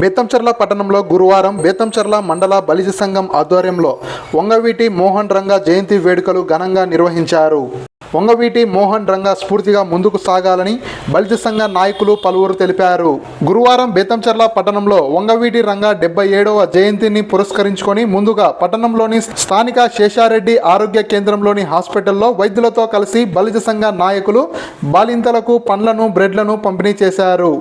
బేతంచెర్ల పట్టణంలో గురువారం బేతంచెర్ల మండల బలిజ సంఘం ఆధ్వర్యంలో వంగవీటి మోహన్ రంగా జయంతి వేడుకలు ఘనంగా నిర్వహించారు. వంగవీటి మోహన్ రంగా స్ఫూర్తిగా ముందుకు సాగాలని బలిజ సంఘ నాయకులు పలువురు తెలిపారు. గురువారం బేతంచెర్ల పట్టణంలో వంగవీటి రంగా డెబ్బై ఏడవ జయంతిని పురస్కరించుకొని ముందుగా పట్టణంలోని స్థానిక శేషారెడ్డి ఆరోగ్య కేంద్రంలోని హాస్పిటల్లో వైద్యులతో కలిసి బలిజ సంఘ నాయకులు బాలింతలకు పండ్లను బ్రెడ్లను పంపిణీ చేశారు.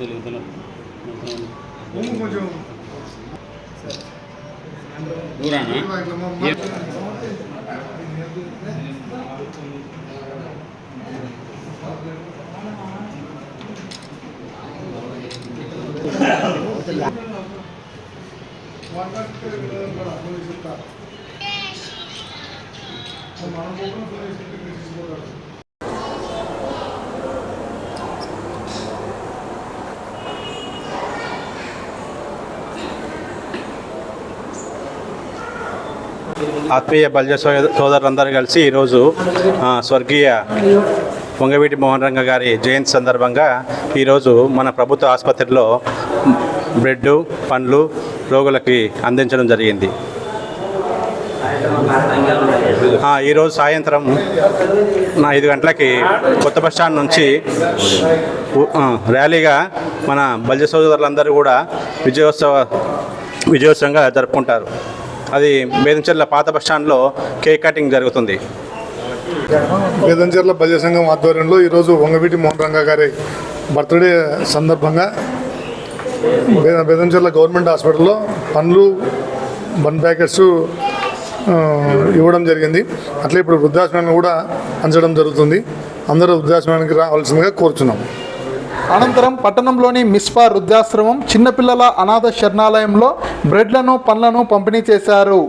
మేడం కొద్దిగా ఇద్దరు ఇద్దరు దూరానా ఏ- ఆత్మీయ బలజ సోదరులందరూ కలిసి ఈరోజు స్వర్గీయ పొంగవీటి మోహన్ రంగ గారి జయంతి సందర్భంగా ఈరోజు మన ప్రభుత్వ ఆసుపత్రిలో బ్రెడ్ పండ్లు రోగులకి అందించడం జరిగింది. ఈరోజు సాయంత్రం నా ఐదు గంటలకి కొత్త బస్ స్టాండ్ నుంచి ర్యాలీగా మన బల్జ సోదరులందరూ కూడా విజయోత్సవ విజయోత్సవంగా జరుపుకుంటారు. అది బేదంచెర్ల పాత బస్ స్టాండ్లో కేక్ కటింగ్ జరుగుతుంది. వేదంచర్ల బల్య సంఘం ఆధ్వర్యంలో ఈరోజు వంగవీటి మోహన్ రంగా గారి బర్త్డే సందర్భంగా బే- గవర్నమెంట్ హాస్పిటల్లో పండ్లు బన్ ప్యాకెట్స్ ఇవ్వడం జరిగింది. అట్లే ఇప్పుడు వృద్ధాశ్రమాన్ని కూడా పంచడం జరుగుతుంది. అందరూ వృద్ధాశ్రమానికి రావాల్సిందిగా కోరుచున్నాం. అనంతరం పట్టణంలోని మిస్పా వృద్ధాశ్రమం చిన్నపిల్లల అనాథ శరణాలయంలో బ్రెడ్లను పండ్లను పంపిణీ చేశారు.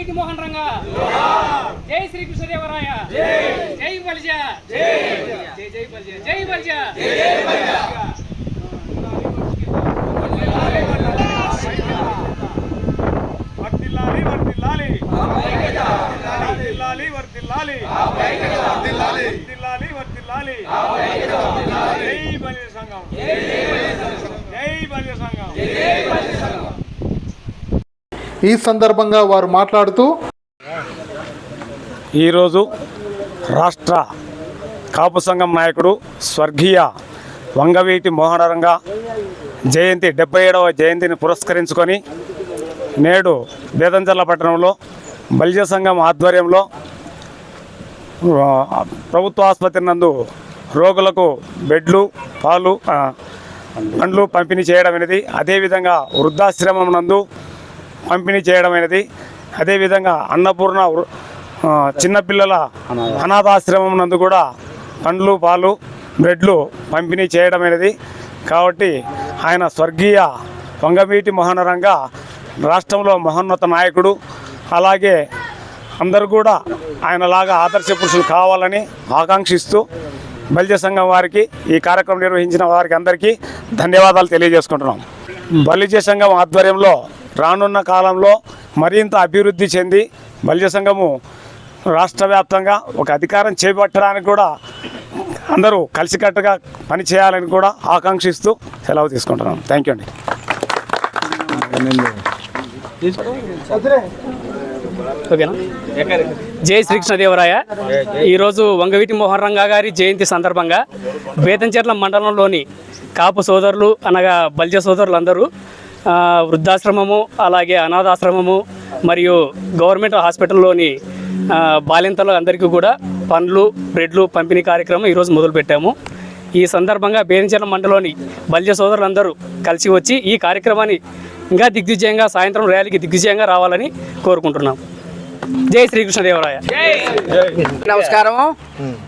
జోహార్ మోహన్ రంగ. జై శ్రీకృష్ణదేవరాయ జై బలిజ. జై జై బలిజ. జై బలిజ. వర్తిల్లాలి వర్తిల్లాలి. వర్తిల్లాలి వర్తిల్లాలి. వర్తిల్లాలి వర్తిల్లాలి. జై బలి సంఘం జై బలి సంఘం ఈ సందర్భంగా వారు మాట్లాడుతూ ఈరోజు రాష్ట్ర కాపు సంఘం నాయకుడు స్వర్గీయ వంగవీటి మోహనరంగ జయంతి డెబ్బై ఏడవ జయంతిని పురస్కరించుకొని నేడు బేదంచర్ల పట్టణంలో బలిజ సంఘం ఆధ్వర్యంలో ప్రభుత్వ ఆసుపత్రి నందు రోగులకు బెడ్లు పాలు పండ్లు పంపిణీ చేయడం అనేది అదేవిధంగా వృద్ధాశ్రమం నందు పంపిణీ చేయడం అనేది అదేవిధంగా అన్నపూర్ణ చిన్నపిల్లల అనాథాశ్రమం నందు కూడా పండ్లు పాలు బ్రెడ్లు పంపిణీ చేయడం అనేది. కాబట్టి ఆయన స్వర్గీయ వంగవీటి మోహనరంగా రాష్ట్రంలో మహోన్నత నాయకుడు. అలాగే అందరూ కూడా ఆయనలాగా ఆదర్శ పురుషులు కావాలని ఆకాంక్షిస్తూ బలిజ సంఘం వారికి ఈ కార్యక్రమం నిర్వహించిన వారికి అందరికీ ధన్యవాదాలు తెలియజేసుకుంటున్నాం. బలిజ సంఘం ఆధ్వర్యంలో రానున్న కాలంలో మరింత అభివృద్ధి చెంది బలిజ సంఘము రాష్ట్ర వ్యాప్తంగా ఒక అధికారం చేపట్టడానికి కూడా అందరూ కలిసికట్టుగా పని చేయాలని కూడా ఆకాంక్షిస్తూ సెలవు తీసుకుంటున్నాం. థ్యాంక్ యూ అండి. ఓకేనా? జై శ్రీకృష్ణదేవరాయ. ఈరోజు వంగవీటి మోహన్ రంగా గారి జయంతి సందర్భంగా బేతంచెర్ల మండలంలోని కాపు సోదరులు అనగా బల్జ సోదరులందరూ అందరూ వృద్ధాశ్రమము అలాగే అనాథాశ్రమము మరియు గవర్నమెంట్ హాస్పిటల్లోని బాలింతలు అందరికీ కూడా పండ్లు బ్రెడ్లు పంపిణీ కార్యక్రమం ఈరోజు మొదలుపెట్టాము. ఈ సందర్భంగా బేరించల మండలంలోని బల్జ సోదరులందరూ కలిసి వచ్చి ఈ కార్యక్రమాన్ని ఇంకా దిగ్విజయంగా సాయంత్రం ర్యాలీకి దిగ్విజయంగా రావాలని కోరుకుంటున్నాం జై శ్రీకృష్ణదేవరాయ. నమస్కారం.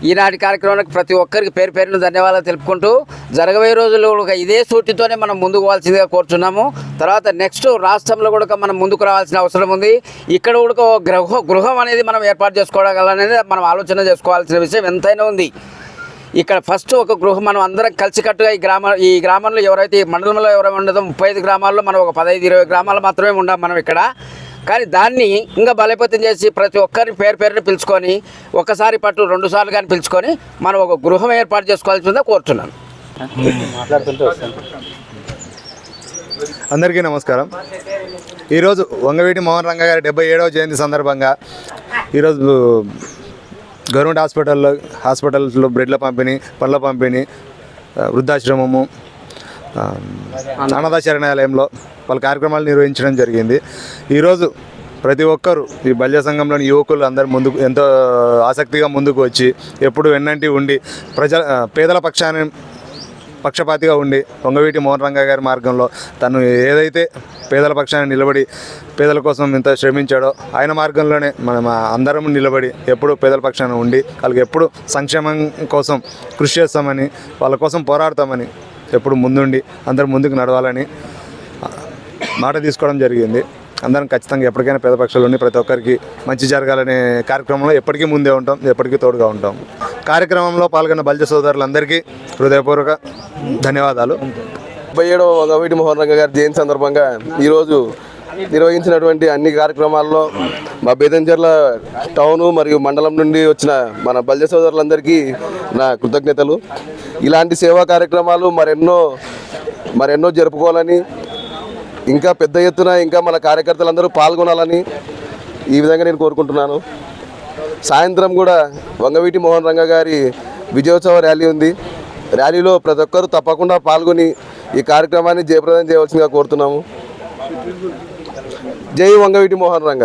ఈనాటి కార్యక్రమానికి ప్రతి ఒక్కరికి పేరు పేరున ధన్యవాదాలు తెలుపుకుంటూ జరగబోయే రోజుల్లో కూడా ఇదే సూటితోనే మనం ముందుకు పోవాల్సిందిగా కోరుచున్నాము. తర్వాత నెక్స్ట్ రాష్ట్రంలో కూడా మనం ముందుకు రావాల్సిన అవసరం ఉంది. ఇక్కడ కూడా ఒక గృహ గృహం అనేది మనం ఏర్పాటు చేసుకోవడం అనేది మనం ఆలోచన చేసుకోవాల్సిన విషయం ఎంతైనా ఉంది. ఇక్కడ ఫస్ట్ ఒక గృహం మనం అందరం కలిసికట్టుగా ఈ గ్రామ ఈ గ్రామంలో ఎవరైతే ఈ మండలంలో ఎవరైనా ఉండదో ముప్పై ఐదు గ్రామాల్లో మనం ఒక పదహైదు ఇరవై గ్రామాలు మాత్రమే ఉన్నాం మనం ఇక్కడ. కానీ దాన్ని ఇంకా బలపేతం చేసి ప్రతి ఒక్కరిని పేరు పేరుని పిలుచుకొని ఒకసారి పట్టు రెండు సార్లు కానీ పిలుచుకొని మనం ఒక గృహం ఏర్పాటు చేసుకోవాల్సిందే కోరుతున్నాను. అందరికీ నమస్కారం. ఈరోజు వంగవీటి మోహన్ రంగ గారి డెబ్బై ఏడవ జయంతి సందర్భంగా ఈరోజు గవర్నమెంట్ హాస్పిటల్లో హాస్పిటల్స్లో బ్రెడ్ల పంపిణీ పళ్ళ పంపిణీ వృద్ధాశ్రమము అనాథ శరణాలయంలో పలు కార్యక్రమాలు నిర్వహించడం జరిగింది. ఈరోజు ప్రతి ఒక్కరూ ఈ బల్య సంఘంలోని యువకులు అందరు ముందుకు ఎంతో ఆసక్తిగా ముందుకు వచ్చి ఎప్పుడు వెన్నంటి ఉండి ప్రజల పేదల పక్షాన్ని పక్షపాతిగా ఉండి వంగవీటి మోహన్ రంగ గారి మార్గంలో తను ఏదైతే పేదల పక్షాన్ని నిలబడి పేదల కోసం ఇంత శ్రమించాడో ఆయన మార్గంలోనే మనం అందరం నిలబడి ఎప్పుడు పేదల పక్షాన ఉండి వాళ్ళకి ఎప్పుడు సంక్షేమం కోసం కృషి చేస్తామని వాళ్ళ కోసం పోరాడతామని ఎప్పుడు ముందుండి అందరం ముందుకు నడవాలని మాట తీసుకోవడం జరిగింది. అందరం ఖచ్చితంగా ఎప్పటికైనా పేద పక్షాలు ఉండి ప్రతి ఒక్కరికి మంచి జరగాలనే కార్యక్రమంలో ఎప్పటికీ ముందే ఉంటాం ఎప్పటికీ తోడుగా ఉంటాం. కార్యక్రమంలో పాల్గొన్న బల్జ సోదరులందరికీ హృదయపూర్వక ధన్యవాదాలు. ముప్పై ఏడవ వంగవీటి మోహన్ రంగ గారి జయంతి సందర్భంగా ఈరోజు నిర్వహించినటువంటి అన్ని కార్యక్రమాల్లో మా బేదంచెర్ల టౌను మరియు మండలం నుండి వచ్చిన మన బల్జ సోదరులందరికీ నా కృతజ్ఞతలు. ఇలాంటి సేవా కార్యక్రమాలు మరెన్నో మరెన్నో జరుపుకోవాలని ఇంకా పెద్ద ఎత్తున ఇంకా మన కార్యకర్తలందరూ పాల్గొనాలని ఈ విధంగా నేను కోరుకుంటున్నాను. సాయంత్రం కూడా వంగవీటి మోహన్ రంగ గారి విజయోత్సవ ర్యాలీ ఉంది. ర్యాలీలో ప్రతి ఒక్కరూ తప్పకుండా పాల్గొని ఈ కార్యక్రమాన్ని జయప్రదం చేయవలసిందిగా కోరుతున్నాము. జై వంగవీటి మోహన్ రంగ.